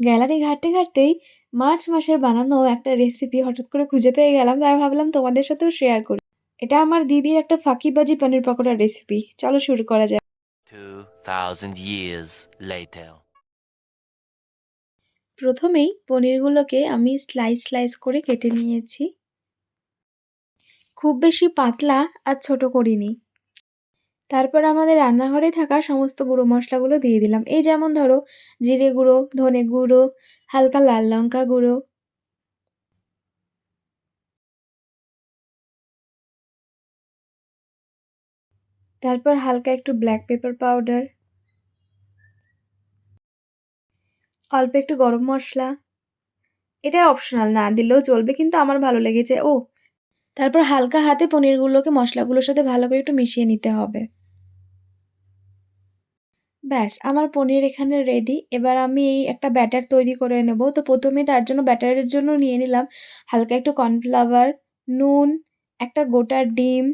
Gallery ঘাঁটতে ঘাঁটতেই March মাসের বানানো একটা রেসিপি হঠাৎ করে খুঁজে পেয়ে গেলাম তাই ভাবলাম তোমাদের সাথেও শেয়ার করি। এটা আমার দিদির একটা ফাঁকিবাজি পনির পকোড়া রেসিপি চলো শুরু করা যাক। 2,000 years later. প্রথমেই পনিরগুলোকে আমি স্লাইস স্লাইস করে কেটে নিয়েছি। খুব বেশি পাতলা আর ছোট করিনি। তারপর আমাদের রান্নাঘরে থাকা সমস্ত গুঁড়ো মশলাগুলো দিয়ে দিলাম। এই যেমন ধরো, জিরে গুঁড়ো, ধনে গুঁড়ো, হালকা লাল লঙ্কা গুঁড়ো। তারপর হালকা একটু ব্ল্যাক পেপার পাউডার অল্প একটু গরম মশলা। এটা অপশনাল না, দিলেও চলবে, কিন্তু আমার ভালো লেগেছে। ও তারপর হালকা হাতে পনিরগুলোকে মশলাগুলোর সাথে ভালো করে একটু মিশিয়ে নিতে হবে। ব্যাস, আমার পনির এখানে রেডি এবার আমি এই একটা ব্যাটার তৈরি করে নেব। তো প্রথমে তার জন্য ব্যাটারের জন্য নিয়ে নিলাম হালকা একটু কর্নফ্লাওয়ার নুন, একটা গোটা ডিম।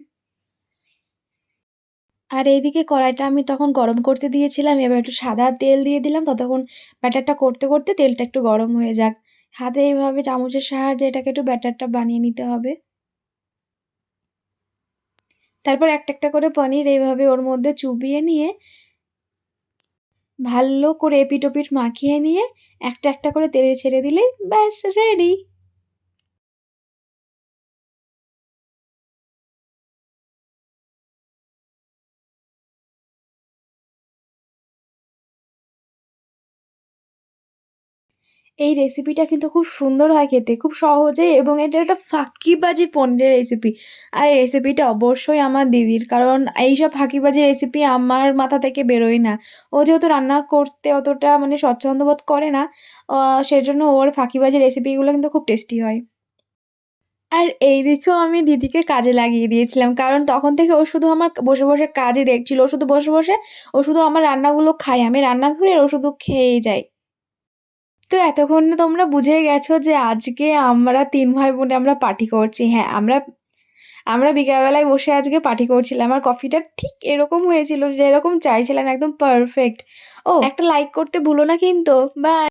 আর এইদিকে কড়াইটা আমি তখন গরম করতে দিয়েছিলাম। এবার একটু সাদা তেল দিয়ে দিলাম। ততক্ষণ ব্যাটারটা করতে করতে তেলটা একটু গরম হয়ে যাক। হাতে এইভাবে চামচের সাহায্যে এটাকে একটু ব্যাটারটা বানিয়ে নিতে হবে। তারপর একটা একটা করে পনির এইভাবে ওর মধ্যে চুবিয়ে নিয়ে ভালো করে এপিট ওপিট মাখিয়ে নিয়ে একটা একটা করে তেলে ছেড়ে দিলেই ব্যাস রেডি। এই রেসিপিটা কিন্তু খুব সুন্দর হয় খেতে, খুব সহজে এবং এটা একটা ফাঁকিবাজি পনিরের রেসিপি আর রেসিপিটা অবশ্যই আমার দিদির, কারণ এইসব ফাঁকিবাজি রেসিপি আমার মাথা থেকে বেরোয় না। ও যেহেতু রান্না করতে অতটা মানে স্বচ্ছন্দ বোধ করে না সেজন্য ওর ফাঁকিবাজি রেসিপিগুলো কিন্তু খুব টেস্টি হয়। আর এই দিকেও আমি দিদিকে কাজে লাগিয়ে দিয়েছিলাম, কারণ তখন থেকে ও শুধু আমার বসে বসে কাজে দেখছিল, ও শুধু বসে বসে ও শুধু আমার রান্নাগুলো খায়, আমি রান্না করি ও শুধু খেয়েই যায় তো এতক্ষণ তোমরা বুঝে গেছো যে আজকে আমরা তিন ভাই বোনে আমরা পার্টি করছি। হ্যাঁ আমরা আমরা বিকালবেলায় বসে আজকে পার্টি করছিলাম আর কফিটা ঠিক এরকম হয়েছিল যেরকম চাইছিলাম, একদম পারফেক্ট ও, একটা লাইক করতে ভুলো না কিন্তু। বাই